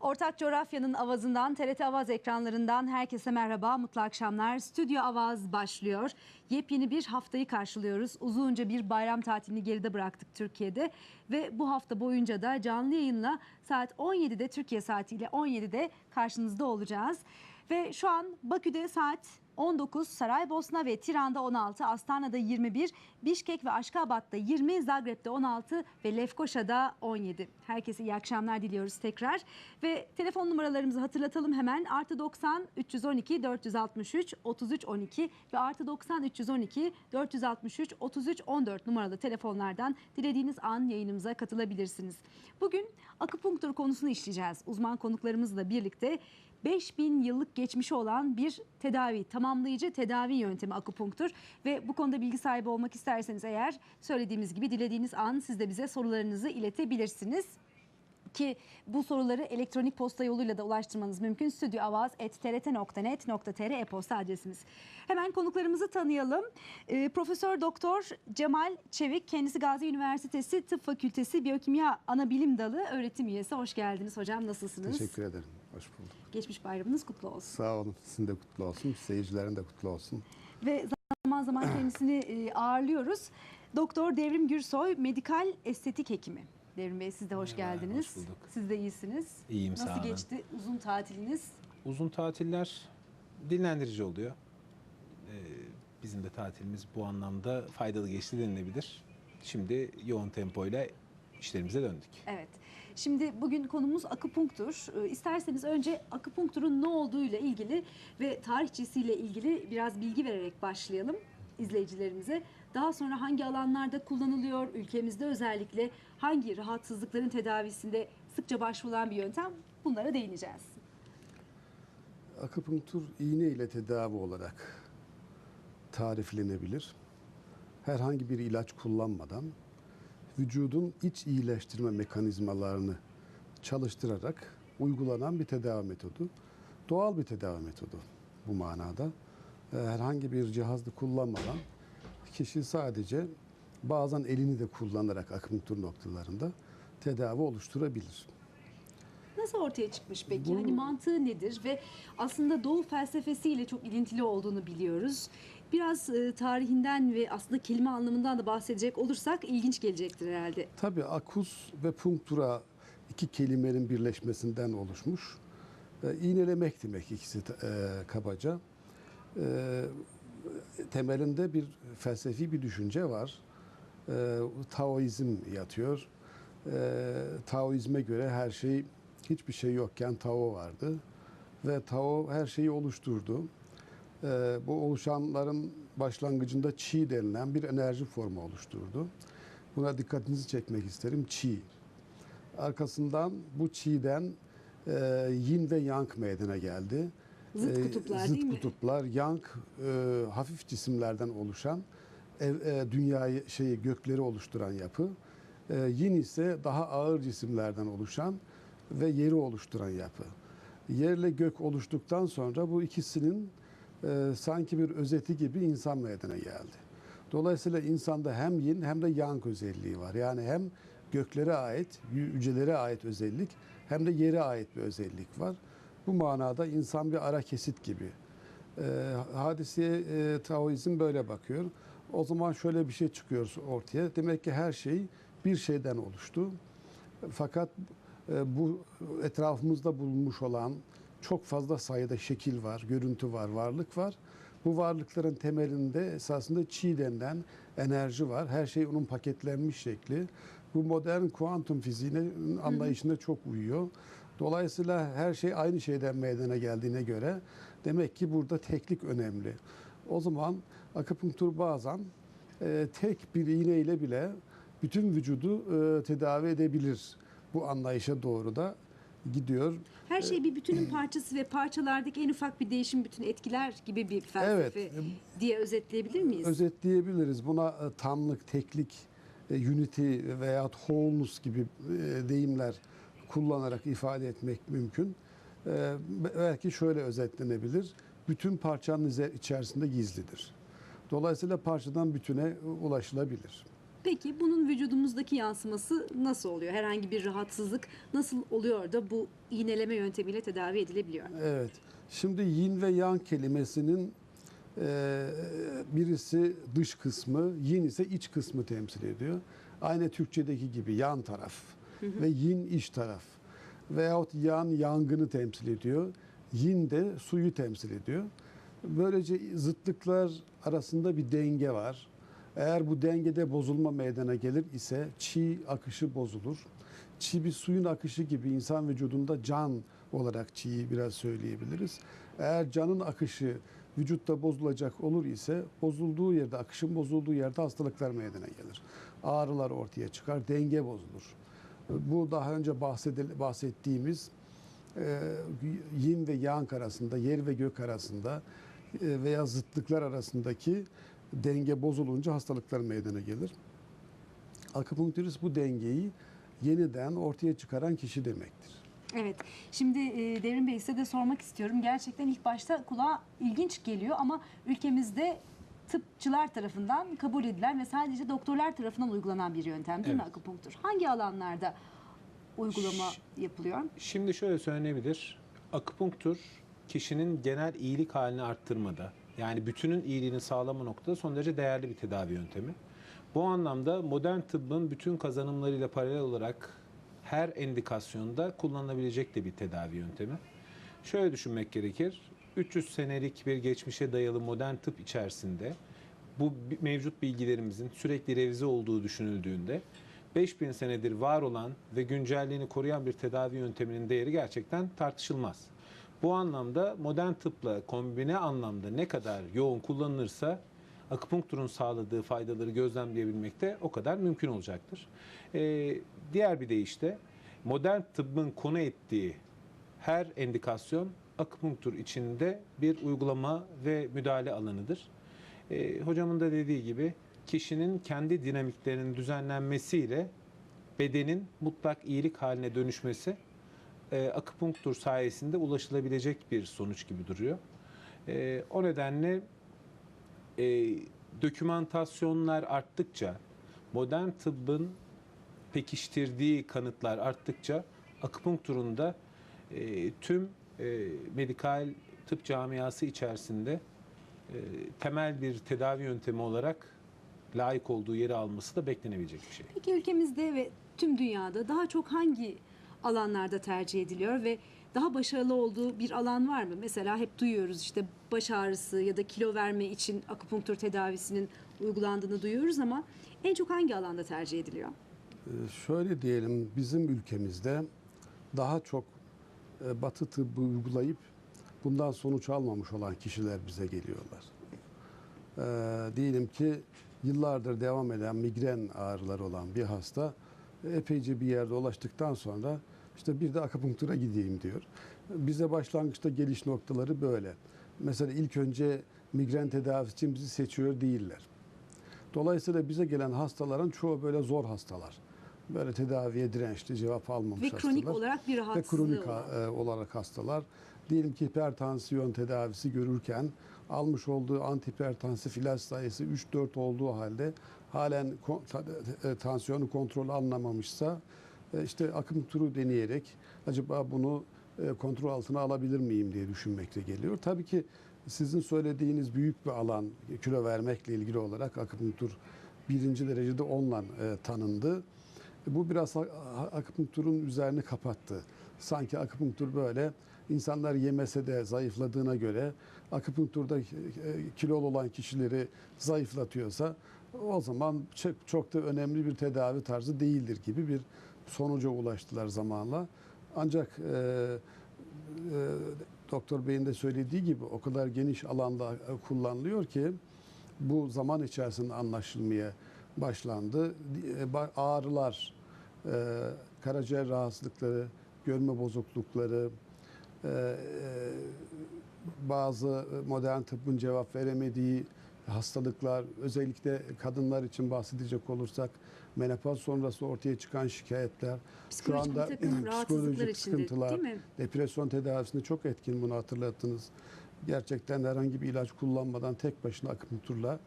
Ortak Coğrafya'nın avazından, TRT Avaz ekranlarından herkese merhaba, mutlu akşamlar. Stüdyo Avaz başlıyor. Yepyeni bir haftayı karşılıyoruz. Uzunca bir bayram tatilini geride bıraktık Türkiye'de. Ve bu hafta boyunca da canlı yayınla saat 17'de Türkiye saatiyle 17'de karşınızda olacağız. Ve şu an Bakü'de saat 19, Saraybosna ve Tiran'da 16, Astana'da 21, Bişkek ve Aşkabat'ta 20, Zagreb'de 16 ve Lefkoşa'da 17. Herkese iyi akşamlar diliyoruz tekrar. Ve telefon numaralarımızı hatırlatalım hemen. Artı 90 312 463 33 12 ve artı 90 312 463 33 14 numaralı telefonlardan dilediğiniz an yayınımıza katılabilirsiniz. Bugün akupunktur konusunu işleyeceğiz. Uzman konuklarımızla birlikte 5000 yıllık geçmişi olan bir tedavi, tamamlayıcı tedavi yöntemi akupunktur. Ve bu konuda bilgi sahibi olmak isterseniz eğer söylediğimiz gibi dilediğiniz an siz de bize sorularınızı iletebilirsiniz ki bu soruları elektronik posta yoluyla da ulaştırmanız mümkün. stüdyoavaz.trt.net.tr e-posta adresimiz. Hemen konuklarımızı tanıyalım. Ee, Profesör Doktor Cemal Çevik, kendisi Gazi Üniversitesi Tıp Fakültesi Biyokimya Anabilim Dalı öğretim üyesi. Hoş geldiniz hocam. Nasılsınız? Teşekkür ederim. Hoş bulduk. Geçmiş bayramınız kutlu olsun. Sağ olun. Sizin de kutlu olsun. Seyircilerin de kutlu olsun. Ve zaman zaman kendisini e, ağırlıyoruz. Doktor Devrim Gürsoy, medikal estetik hekimi. Devrim Bey siz de hoş Merhaba, geldiniz. hoş bulduk. Siz de iyisiniz. İyiyim, Nasıl sağ olun. geçti uzun tatiliniz? Uzun tatiller dinlendirici oluyor. Ee, bizim de tatilimiz bu anlamda faydalı geçti denilebilir. Şimdi yoğun tempoyla işlerimize döndük. Evet. Şimdi bugün konumuz akupunktur. Ee, İsterseniz önce akupunkturun ne olduğuyla ilgili ve tarihçesiyle ilgili biraz bilgi vererek başlayalım izleyicilerimize. Daha sonra hangi alanlarda kullanılıyor, ülkemizde özellikle hangi rahatsızlıkların tedavisinde sıkça başvurulan bir yöntem bunlara değineceğiz. Akupunktur iğne ile tedavi olarak tariflenebilir. Herhangi bir ilaç kullanmadan vücudun iç iyileştirme mekanizmalarını çalıştırarak uygulanan bir tedavi metodu. Doğal bir tedavi metodu bu manada. Ee, Herhangi bir cihazda kullanmadan kişi sadece bazen elini de kullanarak akupunktur noktalarında tedavi oluşturabilir. Nasıl ortaya çıkmış peki? Bu- Hani mantığı nedir ve aslında Doğu felsefesiyle çok ilintili olduğunu biliyoruz. Biraz e, tarihinden ve aslında kelime anlamından da bahsedecek olursak ilginç gelecektir herhalde. Tabii akus ve punktura iki kelimenin birleşmesinden oluşmuş. E, iğnelemek demek ikisi e, kabaca. E, temelinde bir felsefi bir düşünce var. E, Taoizm yatıyor. E, Taoizme göre her şey hiçbir şey yokken Tao vardı ve Tao her şeyi oluşturdu. E, bu oluşanların başlangıcında Qi denilen bir enerji formu oluşturdu. Buna dikkatinizi çekmek isterim. Qi. Arkasından bu Qi'den e, Yin ve Yang meydana geldi. Zıt E, kutuplar zıt değil mi? kutuplar, Yang e, hafif cisimlerden oluşan ev, e, dünyayı şeyi gökleri oluşturan yapı. E, yin ise daha ağır cisimlerden oluşan ve yeri oluşturan yapı. Yerle gök oluştuktan sonra bu ikisinin e, sanki bir özeti gibi insan meydana geldi. Dolayısıyla insanda hem yin hem de yang özelliği var. Yani hem göklere ait, yücelere ait özellik hem de yere ait bir özellik var. Bu manada insan bir ara kesit gibi. E, hadiseye e, Taoizm böyle bakıyor. O zaman şöyle bir şey çıkıyor ortaya. Demek ki her şey bir şeyden oluştu. Fakat e, bu etrafımızda bulunmuş olan çok fazla sayıda şekil var, görüntü var, varlık var. Bu varlıkların temelinde esasında çi denilen enerji var. Her şey onun paketlenmiş şekli. Bu modern kuantum fiziğinin anlayışına çok uyuyor. Dolayısıyla her şey aynı şeyden meydana geldiğine göre demek ki burada teklik önemli. O zaman akupunktur bazen e, tek bir iğne ile bile bütün vücudu e, tedavi edebilir. Bu anlayışa doğru da gidiyor. Her şey bir bütünün parçası ve parçalardaki en ufak bir değişim bütün etkiler gibi bir felsefe Evet. diye özetleyebilir miyiz? Özetleyebiliriz. Buna e, tamlık, teklik, e, unity veya wholeness gibi e, deyimler kullanarak ifade etmek mümkün. E, Belki şöyle özetlenebilir. Bütün parçanın içerisinde gizlidir. Dolayısıyla parçadan bütüne ulaşılabilir. Peki bunun vücudumuzdaki yansıması nasıl oluyor? Herhangi bir rahatsızlık nasıl oluyor da bu iğneleme yöntemiyle tedavi edilebiliyor? Evet. Şimdi yin ve yang kelimesinin e, birisi dış kısmı, yin ise iç kısmı temsil ediyor. Aynı Türkçedeki gibi yan taraf ve yin iç taraf. Veyahut yan yangını temsil ediyor. Yin de suyu temsil ediyor. Böylece zıtlıklar arasında bir denge var. Eğer bu dengede bozulma meydana gelir ise çi akışı bozulur. Çi bir suyun akışı gibi insan vücudunda can olarak çiği biraz söyleyebiliriz. Eğer canın akışı vücutta bozulacak olur ise bozulduğu yerde, akışın bozulduğu yerde hastalıklar meydana gelir. Ağrılar ortaya çıkar, denge bozulur. Bu daha önce bahsettiğimiz e, yin ve yang arasında, yer ve gök arasında e, veya zıtlıklar arasındaki denge bozulunca hastalıklar meydana gelir. Akupunktürist bu dengeyi yeniden ortaya çıkaran kişi demektir. Evet. Şimdi e, Devrim Bey size de sormak istiyorum. Gerçekten ilk başta kulağa ilginç geliyor ama ülkemizde tıpçılar tarafından kabul edilen ve sadece doktorlar tarafından uygulanan bir yöntem değil mi Evet. akupunktur? Hangi alanlarda uygulama yapılıyor? Şimdi şöyle söylenebilir. Akupunktur kişinin genel iyilik halini arttırmada, yani bütünün iyiliğini sağlama noktada son derece değerli bir tedavi yöntemi. Bu anlamda modern tıbbın bütün kazanımlarıyla paralel olarak her endikasyonda kullanılabilecek de bir tedavi yöntemi. Şöyle düşünmek gerekir. 300 senelik bir geçmişe dayalı modern tıp içerisinde bu mevcut bilgilerimizin sürekli revize olduğu düşünüldüğünde 5000 senedir var olan ve güncelliğini koruyan bir tedavi yönteminin değeri gerçekten tartışılmaz. Bu anlamda modern tıpla kombine anlamda ne kadar yoğun kullanılırsa akupunkturun sağladığı faydaları gözlemleyebilmek de o kadar mümkün olacaktır. Ee, diğer bir deyişle modern tıbbın konu ettiği her endikasyon akupunktur içinde bir uygulama ve müdahale alanıdır. Ee, hocamın da dediği gibi kişinin kendi dinamiklerinin düzenlenmesiyle bedenin mutlak iyilik haline dönüşmesi e, akupunktur sayesinde ulaşılabilecek bir sonuç gibi duruyor. E, o nedenle e, dokümantasyonlar arttıkça, modern tıbbın pekiştirdiği kanıtlar arttıkça akupunkturun da e, tüm e, medikal tıp camiası içerisinde e, temel bir tedavi yöntemi olarak layık olduğu yeri alması da beklenebilecek bir şey. Peki ülkemizde ve tüm dünyada daha çok hangi alanlarda tercih ediliyor ve daha başarılı olduğu bir alan var mı? Mesela hep duyuyoruz işte baş ağrısı ya da kilo verme için akupunktur tedavisinin uygulandığını duyuyoruz ama en çok hangi alanda tercih ediliyor? Ee, Şöyle diyelim bizim ülkemizde daha çok e, batı tıbbı uygulayıp bundan sonuç almamış olan kişiler bize geliyorlar. Ee, diyelim ki yıllardır devam eden migren ağrıları olan bir hasta epeyce bir yerde ulaştıktan sonra işte bir de akupunktura gideyim diyor. Bize başlangıçta geliş noktaları böyle. Mesela ilk önce migren tedavisi için bizi seçiyor değiller. Dolayısıyla bize gelen hastaların çoğu böyle zor hastalar. Böyle tedaviye dirençli, cevap almamış Ve hastalar. kronik olarak bir Ve rahatsızlığı kronik olan. e, olarak hastalar. Diyelim ki hipertansiyon tedavisi görürken almış olduğu antihipertansif ilaç sayısı 3-4 olduğu halde halen ta- e, tansiyonu kontrol anlamamışsa e, işte akupunkturu deneyerek acaba bunu e, kontrol altına alabilir miyim diye düşünmekle geliyor. Tabii ki sizin söylediğiniz büyük bir alan kilo vermekle ilgili olarak akupunktur birinci derecede onunla e, tanındı. Bu biraz akupunkturun üzerini kapattı. Sanki akupunktur böyle insanlar yemese de zayıfladığına göre akupunkturda e, kilolu olan kişileri zayıflatıyorsa o zaman çok, çok da önemli bir tedavi tarzı değildir gibi bir sonuca ulaştılar zamanla. Ancak e, e, Doktor Bey'in de söylediği gibi o kadar geniş alanda e, kullanılıyor ki bu zaman içerisinde anlaşılmaya başlandı. E, Ağrılar, e, karaciğer rahatsızlıkları, görme bozuklukları, e, bazı modern tıbbın cevap veremediği hastalıklar, özellikle kadınlar için bahsedecek olursak menopaz sonrası ortaya çıkan şikayetler, Psikolojik takım rahatsızlıklar psikolojik içinde sıkıntılar, mi? depresyon tedavisinde çok etkin bunu hatırlattınız. Gerçekten herhangi bir ilaç kullanmadan tek başına akupunkturla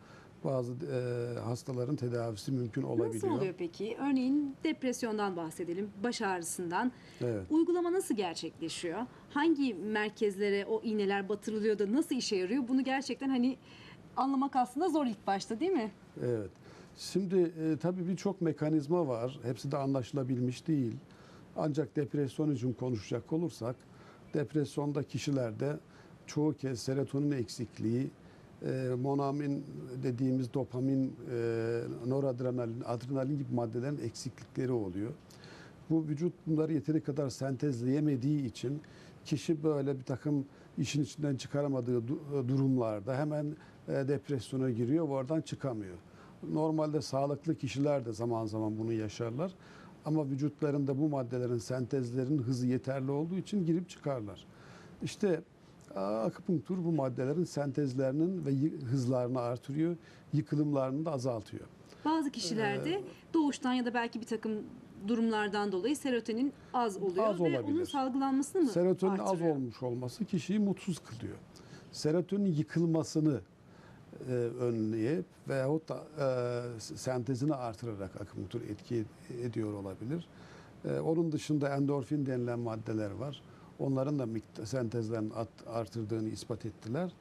bazı e, hastaların tedavisi mümkün olabiliyor. Nasıl oluyor peki? Örneğin depresyondan bahsedelim, baş ağrısından. Evet. Uygulama nasıl gerçekleşiyor? Hangi merkezlere o iğneler batırılıyor da nasıl işe yarıyor? Bunu gerçekten hani anlamak aslında zor ilk başta değil mi? Evet. Şimdi e, tabii birçok mekanizma var. Hepsi de anlaşılabilmiş değil. Ancak depresyon için konuşacak olursak, depresyonda kişilerde çoğu kez serotonin eksikliği, monamin dediğimiz dopamin, e, noradrenalin, adrenalin gibi maddelerin eksiklikleri oluyor. Bu vücut bunları yeteri kadar sentezleyemediği için kişi böyle bir takım işin içinden çıkaramadığı du- durumlarda hemen e, depresyona giriyor ve oradan çıkamıyor. Normalde sağlıklı kişiler de zaman zaman bunu yaşarlar. Ama vücutlarında bu maddelerin sentezlerinin hızı yeterli olduğu için girip çıkarlar. İşte akupunktur bu maddelerin sentezlerinin ve hızlarını artırıyor, yıkılımlarını da azaltıyor. Bazı kişilerde doğuştan ya da belki bir takım durumlardan dolayı serotonin az oluyor Az ve olabilir. onun salgılanmasını mı Serotonin az artırıyor? olmuş olması kişiyi mutsuz kılıyor. Serotonin yıkılmasını e, önleyip veyahut da e, sentezini artırarak akupunktur etki ediyor olabilir. E, onun dışında endorfin denilen maddeler var. Onların da sentezlerini artırdığını ispat ettiler.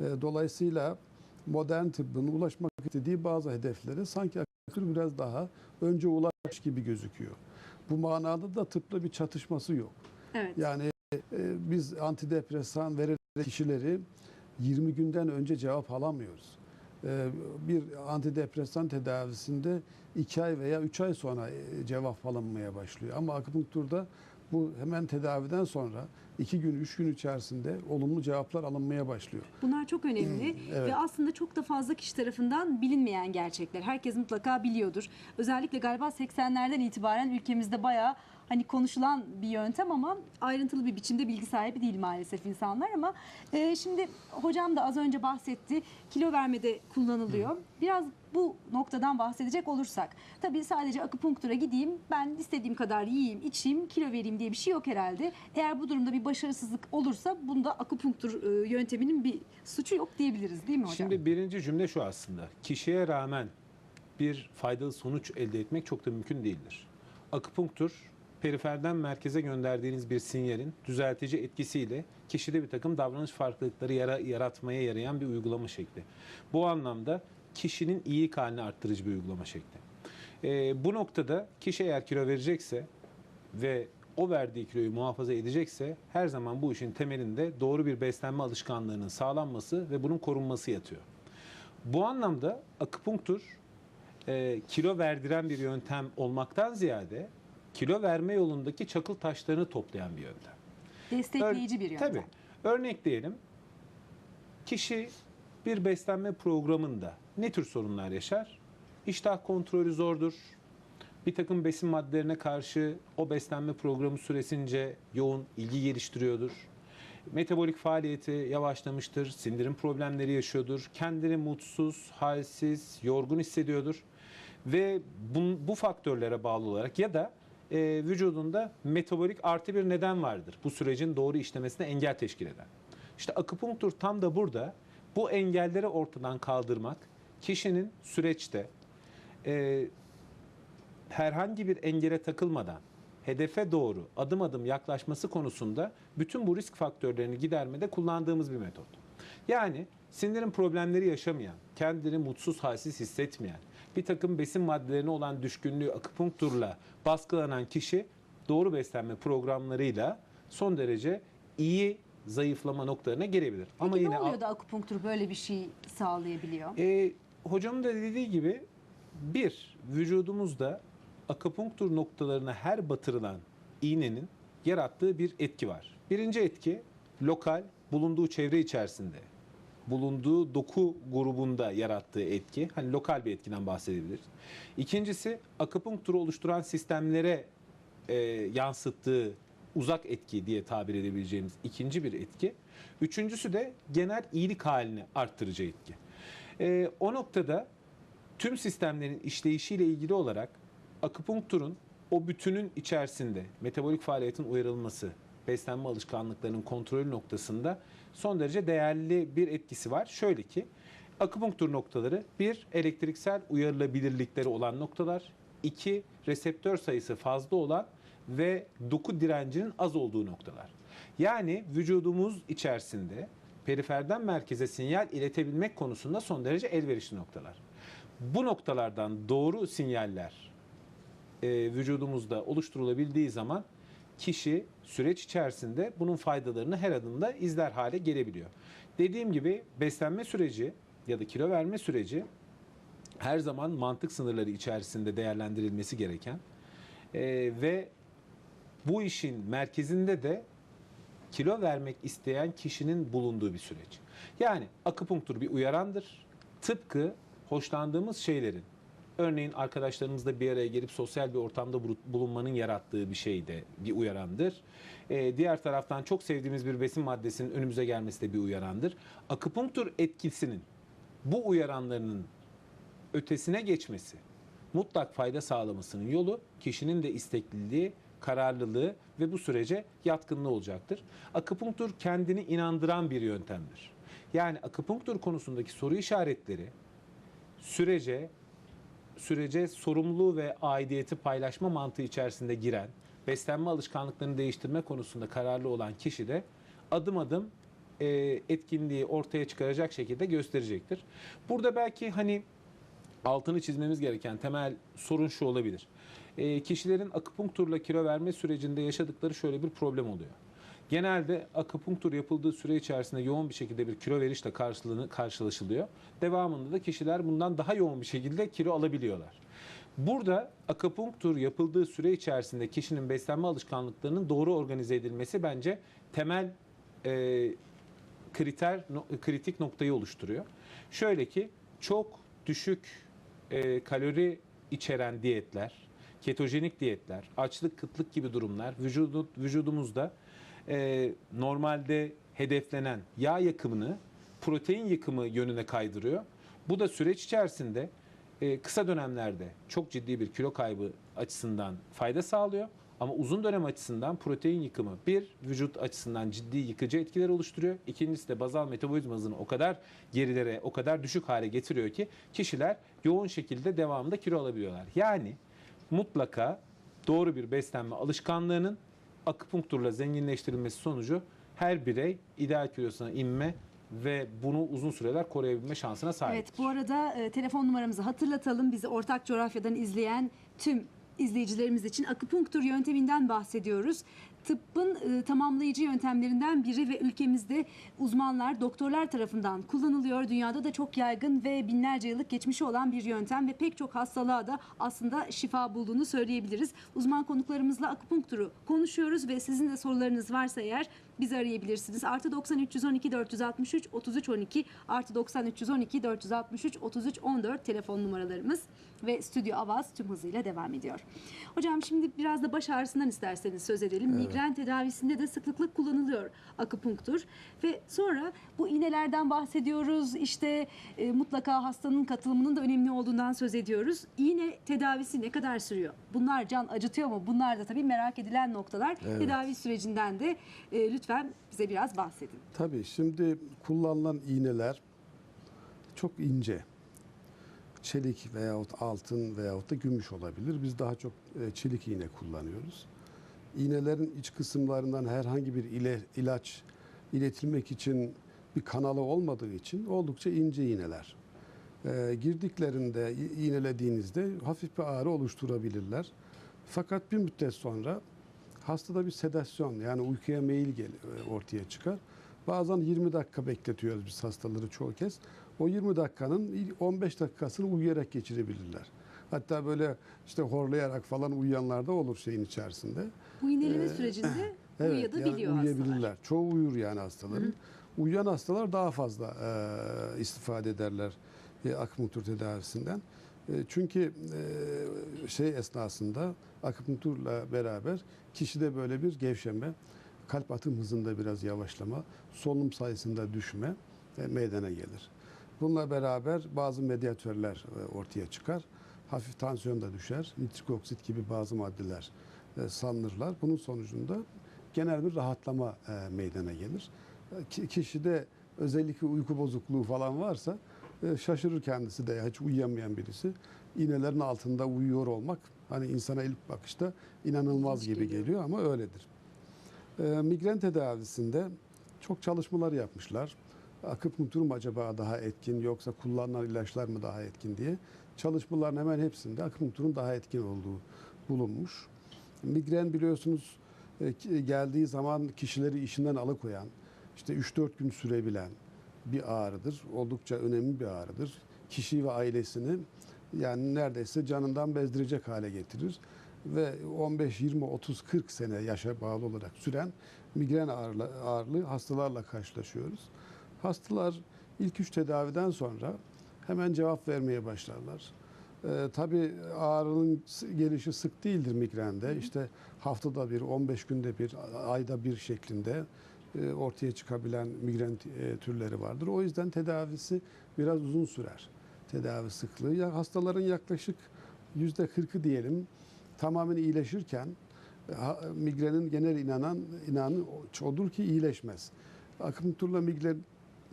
Dolayısıyla modern tıbbın ulaşmak istediği bazı hedeflere sanki akupunktur biraz daha önce ulaşmış gibi gözüküyor. Bu manada da tıpla bir çatışması yok. Evet. Yani e, biz antidepresan veren kişileri 20 günden önce cevap alamıyoruz. E, bir antidepresan tedavisinde 2 ay veya 3 ay sonra e, cevap alınmaya başlıyor. Ama akupunkturda bu hemen tedaviden sonra 2 gün 3 gün içerisinde olumlu cevaplar alınmaya başlıyor. Bunlar çok önemli Hmm, evet. ve aslında çok da fazla kişi tarafından bilinmeyen gerçekler. Herkes mutlaka biliyordur. Özellikle galiba 80'lerden itibaren ülkemizde bayağı hani konuşulan bir yöntem ama ayrıntılı bir biçimde bilgi sahibi değil maalesef insanlar ama e, şimdi hocam da az önce bahsetti kilo vermede kullanılıyor. Biraz bu noktadan bahsedecek olursak tabii sadece akupunktura gideyim ben istediğim kadar yiyeyim içeyim kilo vereyim diye bir şey yok herhalde. Eğer bu durumda bir başarısızlık olursa bunda akupunktur e, yönteminin bir suçu yok diyebiliriz değil mi hocam? Şimdi birinci cümle şu aslında. Kişiye rağmen bir faydalı sonuç elde etmek çok da mümkün değildir. Akupunktur periferden merkeze gönderdiğiniz bir sinyalin düzeltici etkisiyle kişide bir takım davranış farklılıkları yara- yaratmaya yarayan bir uygulama şekli. Bu anlamda kişinin iyi halini arttırıcı bir uygulama şekli. Ee, bu noktada kişi eğer kilo verecekse ve o verdiği kiloyu muhafaza edecekse her zaman bu işin temelinde doğru bir beslenme alışkanlığının sağlanması ve bunun korunması yatıyor. Bu anlamda akupunktur e, kilo verdiren bir yöntem olmaktan ziyade kilo verme yolundaki çakıl taşlarını toplayan bir yöntem. Destekleyici bir yöntem. Tabii. Örnek diyelim. Kişi bir beslenme programında ne tür sorunlar yaşar? İştah kontrolü zordur. Bir takım besin maddelerine karşı o beslenme programı süresince yoğun ilgi geliştiriyordur. Metabolik faaliyeti yavaşlamıştır, sindirim problemleri yaşıyordur, kendini mutsuz, halsiz, yorgun hissediyordur. Ve bu, bu faktörlere bağlı olarak ya da e, vücudunda metabolik artı bir neden vardır. Bu sürecin doğru işlemesine engel teşkil eden. İşte akupunktur tam da burada bu engelleri ortadan kaldırmak, kişinin süreçte e, herhangi bir engele takılmadan hedefe doğru adım adım yaklaşması konusunda bütün bu risk faktörlerini gidermede kullandığımız bir metot. Yani sindirim problemleri yaşamayan, kendini mutsuz halsiz hissetmeyen, bir takım besin maddelerine olan düşkünlüğü akupunkturla baskılanan kişi doğru beslenme programlarıyla son derece iyi zayıflama noktalarına gelebilir. Peki Ama yine ne oluyor da akupunktur böyle bir şey sağlayabiliyor? e, hocamın da dediği gibi bir, vücudumuzda akupunktur noktalarına her batırılan iğnenin yarattığı bir etki var. Birinci etki lokal, bulunduğu çevre içerisinde, bulunduğu doku grubunda yarattığı etki. Hani lokal bir etkiden bahsedebiliriz. İkincisi akupunkturu oluşturan sistemlere e, yansıttığı uzak etki diye tabir edebileceğimiz ikinci bir etki. Üçüncüsü de genel iyilik halini arttırıcı etki. E, o noktada tüm sistemlerin işleyişiyle ilgili olarak akupunkturun o bütünün içerisinde metabolik faaliyetin uyarılması, beslenme alışkanlıklarının kontrolü noktasında son derece değerli bir etkisi var. Şöyle ki Akupunktur noktaları bir elektriksel uyarılabilirlikleri olan noktalar. iki reseptör sayısı fazla olan ve doku direncinin az olduğu noktalar. Yani vücudumuz içerisinde periferden merkeze sinyal iletebilmek konusunda son derece elverişli noktalar. Bu noktalardan doğru sinyaller e, vücudumuzda oluşturulabildiği zaman kişi süreç içerisinde bunun faydalarını her adımda izler hale gelebiliyor. Dediğim gibi beslenme süreci ya da kilo verme süreci her zaman mantık sınırları içerisinde değerlendirilmesi gereken e, ve bu işin merkezinde de kilo vermek isteyen kişinin bulunduğu bir süreç. Yani akupunktur bir uyarandır. Tıpkı hoşlandığımız şeylerin örneğin arkadaşlarımızla bir araya gelip sosyal bir ortamda bulu- bulunmanın yarattığı bir şey de bir uyarandır. Ee, diğer taraftan çok sevdiğimiz bir besin maddesinin önümüze gelmesi de bir uyarandır. Akupunktur etkisinin bu uyaranlarının ötesine geçmesi, mutlak fayda sağlamasının yolu kişinin de istekliliği, kararlılığı ve bu sürece yatkınlığı olacaktır. Akupunktur kendini inandıran bir yöntemdir. Yani akupunktur konusundaki soru işaretleri sürece sürece sorumluluğu ve aidiyeti paylaşma mantığı içerisinde giren, beslenme alışkanlıklarını değiştirme konusunda kararlı olan kişi de adım adım e, etkinliği ortaya çıkaracak şekilde gösterecektir. Burada belki hani altını çizmemiz gereken temel sorun şu olabilir. E, kişilerin akupunkturla kilo verme sürecinde yaşadıkları şöyle bir problem oluyor. Genelde akupunktur yapıldığı süre içerisinde yoğun bir şekilde bir kilo verişle karşılığını karşılaşılıyor. Devamında da kişiler bundan daha yoğun bir şekilde kilo alabiliyorlar. Burada akupunktur yapıldığı süre içerisinde kişinin beslenme alışkanlıklarının doğru organize edilmesi bence temel e, kriter no- kritik noktayı oluşturuyor. Şöyle ki çok düşük e, kalori içeren diyetler, ketojenik diyetler, açlık, kıtlık gibi durumlar vücudu, vücudumuzda e, normalde hedeflenen yağ yakımını protein yıkımı yönüne kaydırıyor. Bu da süreç içerisinde e, kısa dönemlerde çok ciddi bir kilo kaybı açısından fayda sağlıyor. Ama uzun dönem açısından protein yıkımı bir vücut açısından ciddi yıkıcı etkiler oluşturuyor. İkincisi de bazal metabolizma hızını o kadar gerilere, o kadar düşük hale getiriyor ki kişiler yoğun şekilde devamında kilo alabiliyorlar. Yani mutlaka doğru bir beslenme alışkanlığının akupunkturla zenginleştirilmesi sonucu her birey ideal kilosuna inme ve bunu uzun süreler koruyabilme şansına sahiptir. Evet bu arada e, telefon numaramızı hatırlatalım. Bizi ortak coğrafyadan izleyen tüm izleyicilerimiz için akupunktur yönteminden bahsediyoruz. Tıbbın e, tamamlayıcı yöntemlerinden biri ve ülkemizde uzmanlar, doktorlar tarafından kullanılıyor. Dünyada da çok yaygın ve binlerce yıllık geçmişi olan bir yöntem ve pek çok hastalığa da aslında şifa bulduğunu söyleyebiliriz. Uzman konuklarımızla akupunkturu konuşuyoruz ve sizin de sorularınız varsa eğer bizi arayabilirsiniz. Artı 90 312 463 33 12 artı 90 312 463 33 14 telefon numaralarımız ve Stüdyo Avaz tüm hızıyla devam ediyor. Hocam şimdi biraz da baş ağrısından isterseniz söz edelim. Migren tedavisinde de sıklıkla kullanılıyor akupunktur ve sonra bu iğnelerden bahsediyoruz. İşte e, mutlaka hastanın katılımının da önemli olduğundan söz ediyoruz. İğne tedavisi ne kadar sürüyor? Bunlar can acıtıyor mu? Bunlar da tabii merak edilen noktalar. Evet. Tedavi sürecinden de e, lütfen bize biraz bahsedin. Tabii şimdi kullanılan iğneler çok ince. Çelik veyahut altın veyahut da gümüş olabilir. Biz daha çok e, çelik iğne kullanıyoruz. İğnelerin iç kısımlarından herhangi bir ile, ilaç iletilmek için bir kanalı olmadığı için oldukça ince iğneler. E, girdiklerinde, iğnelediğinizde hafif bir ağrı oluşturabilirler. Fakat bir müddet sonra hastada bir sedasyon yani uykuya meyil gel- e, ortaya çıkar. Bazen 20 dakika bekletiyoruz biz hastaları çoğu kez. O 20 dakikanın ilk 15 dakikasını uyuyarak geçirebilirler. Hatta böyle işte horlayarak falan uyuyanlar da olur şeyin içerisinde. Bu iğneleme Ee, sürecinde Evet, uyuyabiliyor yani uyuyabilirler. hastalar. Çoğu uyur yani hastaların. Uyuyan hastalar daha fazla e, istifade ederler e, akupunktur tedavisinden. E, çünkü e, şey esnasında akupunkturla beraber kişide böyle bir gevşeme, kalp atım hızında biraz yavaşlama, solunum sayısında düşme e, meydana gelir. Bununla beraber bazı medyatörler ortaya çıkar. Hafif tansiyon da düşer. Nitrik oksit gibi bazı maddeler salınırlar. Bunun sonucunda genel bir rahatlama meydana gelir. Ki- Kişide özellikle uyku bozukluğu falan varsa şaşırır kendisi de hiç uyuyamayan birisi. İğnelerin altında uyuyor olmak hani insana ilk bakışta inanılmaz İlginç gibi geliyor. geliyor ama öyledir. E, migren tedavisinde çok çalışmalar yapmışlar. Akupunktur mu acaba daha etkin yoksa kullanılan ilaçlar mı daha etkin diye. Çalışmaların hemen hepsinde akupunkturun daha etkin olduğu bulunmuş. Migren biliyorsunuz e, geldiği zaman kişileri işinden alıkoyan, işte 3-4 gün sürebilen bir ağrıdır. Oldukça önemli bir ağrıdır. Kişiyi ve ailesini yani neredeyse canından bezdirecek hale getirir. Ve 15, 20, 30, 40 sene yaşa bağlı olarak süren migren ağırlı, hastalarla karşılaşıyoruz. Hastalar ilk üç tedaviden sonra hemen cevap vermeye başlarlar. Ee, tabii ağrının gelişi sık değildir migrende. İşte haftada bir, 15 günde bir, ayda bir şeklinde ortaya çıkabilen migren e, türleri vardır. O yüzden tedavisi biraz uzun sürer. Tedavi sıklığı. Ya hastaların yaklaşık yüzde 40'ı diyelim tamamen iyileşirken migrenin genel inanan inanı odur ki iyileşmez. Akupunkturla migren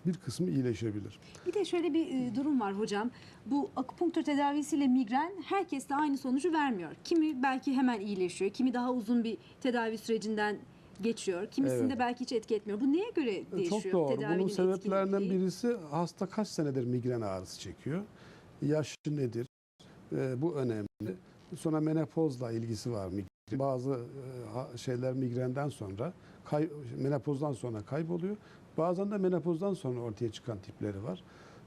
bir kısmı iyileşebilir. Bir de şöyle bir e, durum var hocam. Bu akupunktur tedavisiyle migren herkeste aynı sonucu vermiyor. Kimi belki hemen iyileşiyor, kimi daha uzun bir tedavi sürecinden geçiyor. Kimisinde Evet. belki hiç etki etmiyor. Bu neye göre değişiyor? Çok doğru. tedavinin Bunun sebeplerinden etkinliği? birisi hasta kaç senedir migren ağrısı çekiyor? Yaşı nedir? Ee, bu önemli. Sonra menopozla ilgisi var migren. Bazı e, şeyler migrenden sonra, kay, menopozdan sonra kayboluyor. Bazen de menopozdan sonra ortaya çıkan tipleri var.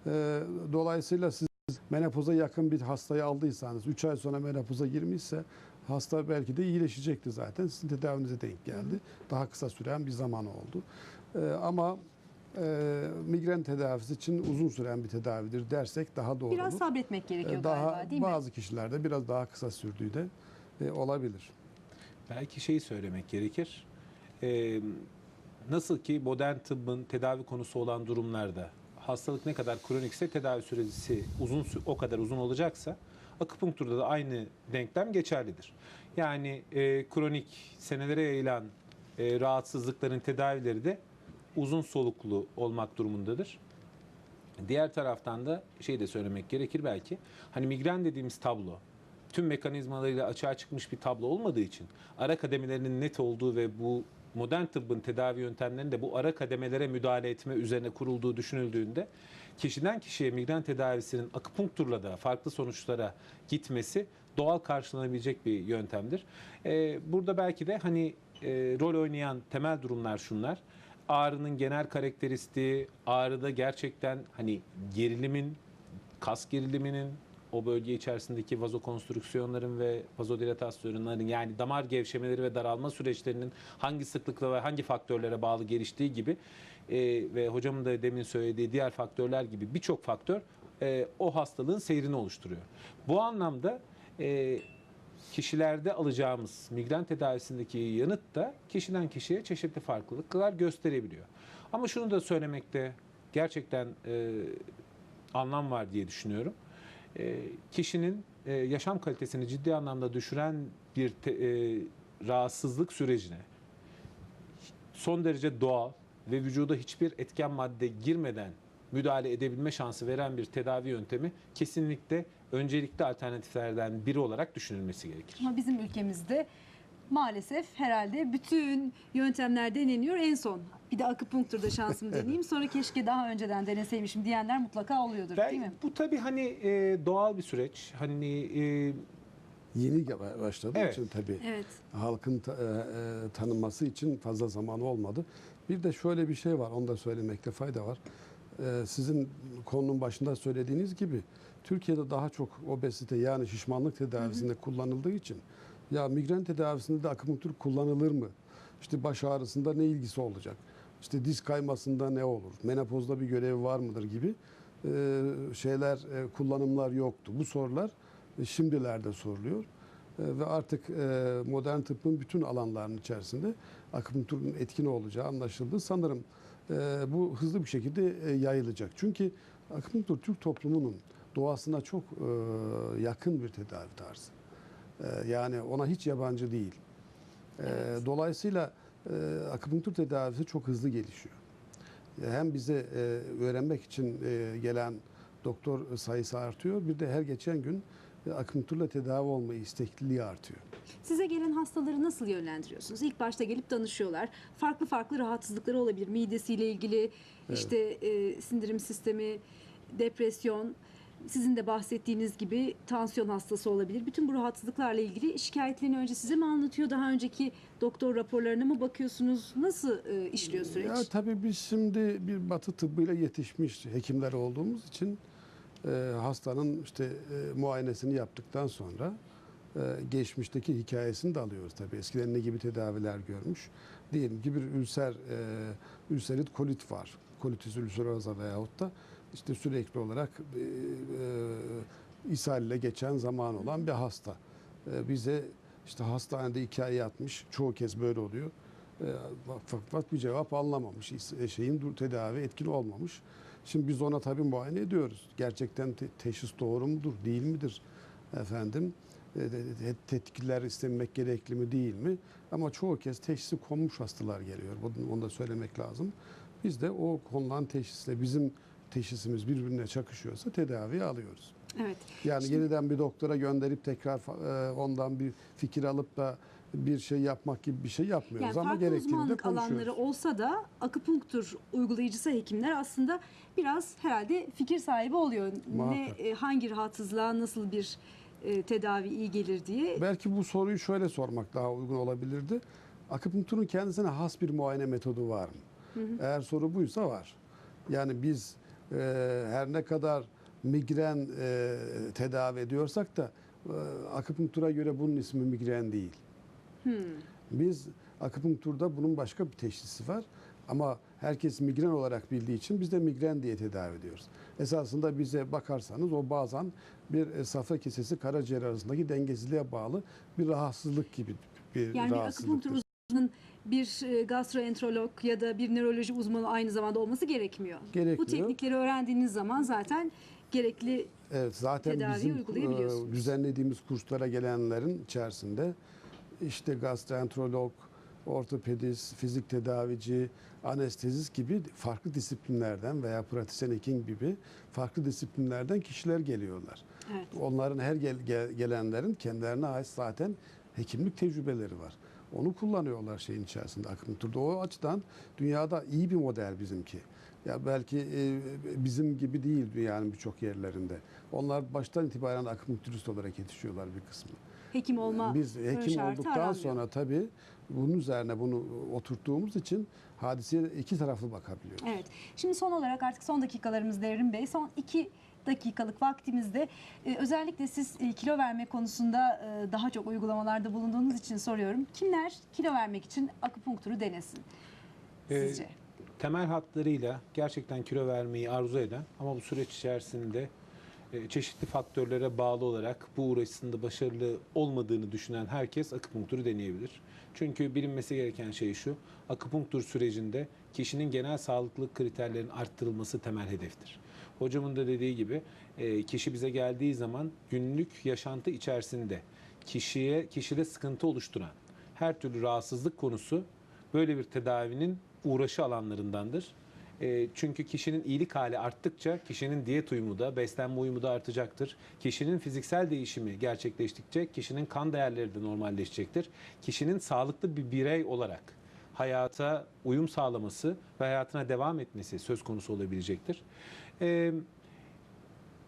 Ee, dolayısıyla siz menopoza yakın bir hastayı aldıysanız, 3 ay sonra menopoza girmişse hasta belki de iyileşecekti zaten. Sizin tedavinize denk geldi. Daha kısa süren bir zaman oldu. Ee, ama e, migren tedavisi için uzun süren bir tedavidir dersek daha doğru Biraz olur. sabretmek gerekiyor Ee, daha galiba değil mi? bazı kişilerde biraz daha kısa sürdüğü de e, olabilir. Belki şeyi söylemek gerekir. Ee, nasıl ki modern tıbbın tedavi konusu olan durumlarda hastalık ne kadar kronikse tedavi süresi uzun sü- o kadar uzun olacaksa akupunkturda da aynı denklem geçerlidir. Yani e, kronik senelere yayılan e, rahatsızlıkların tedavileri de uzun soluklu olmak durumundadır. Diğer taraftan da şey de söylemek gerekir belki. Hani migren dediğimiz tablo tüm mekanizmalarıyla açığa çıkmış bir tablo olmadığı için ara kademelerinin net olduğu ve bu modern tıbbın tedavi yöntemlerinin de bu ara kademelere müdahale etme üzerine kurulduğu düşünüldüğünde kişiden kişiye migren tedavisinin akupunkturla da farklı sonuçlara gitmesi doğal karşılanabilecek bir yöntemdir. Ee, burada belki de hani e, rol oynayan temel durumlar şunlar. Ağrının genel karakteristiği, ağrıda gerçekten hani gerilimin, kas geriliminin, o bölge içerisindeki vazokonstrüksiyonların ve vazodilatasyonların yani damar gevşemeleri ve daralma süreçlerinin hangi sıklıkla ve hangi faktörlere bağlı geliştiği gibi e, ve hocamın da demin söylediği diğer faktörler gibi birçok faktör e, o hastalığın seyrini oluşturuyor. Bu anlamda e, kişilerde alacağımız migren tedavisindeki yanıt da kişiden kişiye çeşitli farklılıklar gösterebiliyor. Ama şunu da söylemekte gerçekten e, anlam var diye düşünüyorum. E, kişinin e, yaşam kalitesini ciddi anlamda düşüren bir te- e, rahatsızlık sürecine son derece doğal ve vücuda hiçbir etken madde girmeden müdahale edebilme şansı veren bir tedavi yöntemi kesinlikle öncelikli alternatiflerden biri olarak düşünülmesi gerekir. Ama bizim ülkemizde maalesef herhalde bütün yöntemler deneniyor en son. Bir de akupunkturda şansımı deneyeyim sonra keşke daha önceden deneseymişim diyenler mutlaka oluyordur Ben, değil mi? bu tabii hani e, doğal bir süreç. Hani e, Yeni başladığı Evet. için tabii Evet. halkın ta- e, e, tanınması için fazla zaman olmadı. Bir de şöyle bir şey var, onu da söylemekte fayda var. E, sizin konunun başında söylediğiniz gibi Türkiye'de daha çok obezite yani şişmanlık tedavisinde kullanıldığı için ya migren tedavisinde de akupunktur kullanılır mı? İşte baş ağrısında ne ilgisi olacak? İşte diz kaymasında ne olur? Menopozda bir görevi var mıdır gibi e, şeyler, e, kullanımlar yoktu. Bu sorular e, şimdilerde soruluyor. E, ve artık e, modern tıbbın bütün alanlarının içerisinde akupunkturun etkin olacağı anlaşıldı. Sanırım e, bu hızlı bir şekilde e, yayılacak. Çünkü akupunktur Türk toplumunun doğasına çok yakın bir tedavi tarzı. Yani ona hiç yabancı değil. E, Dolayısıyla akupunktur tedavisi çok hızlı gelişiyor. Hem bize öğrenmek için gelen doktor sayısı artıyor. Bir de her geçen gün e, akupunkturla tedavi olma istekliliği artıyor. Size gelen hastaları nasıl yönlendiriyorsunuz? İlk başta gelip danışıyorlar. Farklı farklı rahatsızlıkları olabilir. Midesiyle ilgili, işte e, sindirim sistemi, depresyon, sizin de bahsettiğiniz gibi tansiyon hastası olabilir. Bütün bu rahatsızlıklarla ilgili şikayetlerini önce size mi anlatıyor? Daha önceki doktor raporlarına mı bakıyorsunuz? Nasıl e, işliyor süreç? Ya tabii biz şimdi bir batı tıbbıyla yetişmiş hekimler olduğumuz için e, hastanın işte e, muayenesini yaptıktan sonra e, geçmişteki hikayesini de alıyoruz tabii. Eskiden ne gibi tedaviler görmüş. Diyelim ki bir ülser, e, ülserit kolit var. Kolitis ulcerosa veyahut da işte sürekli olarak e, e, ishal ile geçen zaman olan bir hasta. E, bize işte hastanede iki ay yatmış. Çoğu kez böyle oluyor. E, fakat bir cevap alınamamış. İs- Şeyin tedavi etkili olmamış. Şimdi biz ona tabii muayene ediyoruz. Gerçekten te- teşhis doğru mudur, değil midir? Efendim, e, tetkikler istenmek gerekli mi, değil mi? Ama çoğu kez teşhisi konmuş hastalar geliyor. Bunu, onu da söylemek lazım. Biz de o konulan teşhisle bizim teşhisimiz birbirine çakışıyorsa tedaviyi alıyoruz. Evet. Yani Şimdi- yeniden bir doktora gönderip tekrar e, ondan bir fikir alıp da bir şey yapmak gibi bir şey yapmıyoruz Yani ama gerektiğinde uzmanlık alanları konuşuyoruz. olsa da akupunktur uygulayıcısı hekimler aslında biraz herhalde fikir sahibi oluyor. Ne Muhakkak. e, hangi rahatsızlığa nasıl bir e, tedavi iyi gelir diye. Belki bu soruyu şöyle sormak daha uygun olabilirdi. Akupunkturun kendisine has bir muayene metodu var mı? Eğer soru buysa var. Yani biz e, her ne kadar migren e, tedavi ediyorsak da e, akupunktura göre bunun ismi migren değil. Biz akupunkturda bunun başka bir teşhisi var. Ama herkes migren olarak bildiği için biz de migren diye tedavi ediyoruz. Esasında bize bakarsanız o bazen bir e, safra kesesi karaciğer arasındaki dengesizliğe bağlı bir rahatsızlık gibi bir Yani rahatsızlıktır. akupunktur uzmanının bir e, gastroenterolog ya da bir nöroloji uzmanı aynı zamanda olması gerekmiyor. Bu Gerekmiyor. teknikleri öğrendiğiniz zaman zaten gerekli Evet zaten tedaviyi bizim uygulayabiliyorsunuz. e, düzenlediğimiz kurslara gelenlerin içerisinde işte gastroenterolog, ortopedist, fizik tedavici, anestezist gibi farklı disiplinlerden veya pratisyen hekim gibi farklı disiplinlerden kişiler geliyorlar. evet. Onların her gel- gel- gelenlerin kendilerine ait zaten hekimlik tecrübeleri var. Onu kullanıyorlar şeyin içerisinde akupunkturda. O açıdan dünyada iyi bir model bizimki. Ya belki e, bizim gibi değil dünyanın birçok yerlerinde. Onlar baştan itibaren akupunkturist olarak yetişiyorlar bir kısmı. hekim olma Biz hekim olduktan aranmıyor. sonra tabii bunun üzerine bunu oturttuğumuz için hadiseye iki taraflı bakabiliyoruz. Evet. Şimdi son olarak artık son dakikalarımız Devrim Bey. Son iki dakikalık vaktimizde e, özellikle siz e, kilo verme konusunda e, daha çok uygulamalarda bulunduğunuz için soruyorum. Kimler kilo vermek için akupunkturu denesin Ee, sizce? Temel hatlarıyla gerçekten kilo vermeyi arzu eden ama bu süreç içerisinde e, çeşitli faktörlere bağlı olarak bu uğraşısında başarılı olmadığını düşünen herkes akupunkturu deneyebilir. Çünkü bilinmesi gereken şey şu, akupunktur sürecinde kişinin genel sağlıklı kriterlerin arttırılması temel hedeftir. Hocamın da dediği gibi e, kişi bize geldiği zaman günlük yaşantı içerisinde kişiye kişide sıkıntı oluşturan her türlü rahatsızlık konusu böyle bir tedavinin uğraşı alanlarındandır. E, çünkü kişinin iyilik hali arttıkça kişinin diyet uyumu da, beslenme uyumu da artacaktır. Kişinin fiziksel değişimi gerçekleştikçe kişinin kan değerleri de normalleşecektir. Kişinin sağlıklı bir birey olarak hayata uyum sağlaması ve hayatına devam etmesi söz konusu olabilecektir. E,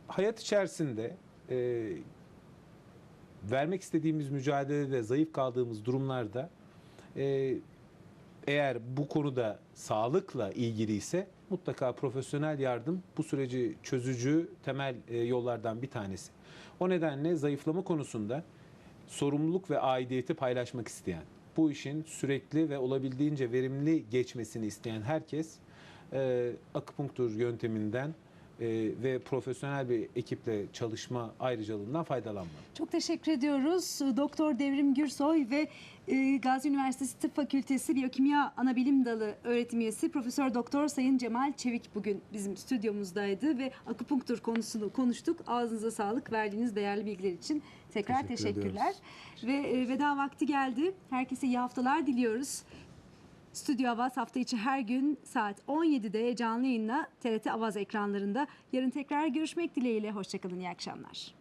hayat içerisinde e, vermek istediğimiz mücadelede zayıf kaldığımız durumlarda e, eğer bu konuda sağlıkla ilgili ise mutlaka profesyonel yardım bu süreci çözücü temel e, yollardan bir tanesi. O nedenle zayıflama konusunda sorumluluk ve aidiyeti paylaşmak isteyen, bu işin sürekli ve olabildiğince verimli geçmesini isteyen herkes e, akupunktur yönteminden ve profesyonel bir ekiple çalışma ayrıcalığından faydalanmalı. Çok teşekkür ediyoruz. Doktor Devrim Gürsoy ve e, Gazi Üniversitesi Tıp Fakültesi Biyokimya Anabilim Dalı öğretim üyesi Profesör Doktor Sayın Cemal Çevik bugün bizim stüdyomuzdaydı ve akupunktur konusunu konuştuk. Ağzınıza sağlık verdiğiniz değerli bilgiler için tekrar Teşekkür teşekkürler. Ve e, veda vakti geldi. Herkese iyi haftalar diliyoruz. Stüdyo Avaz hafta içi her gün saat 17'de canlı yayınla TRT Avaz ekranlarında. Yarın tekrar görüşmek dileğiyle. Hoşçakalın, iyi akşamlar.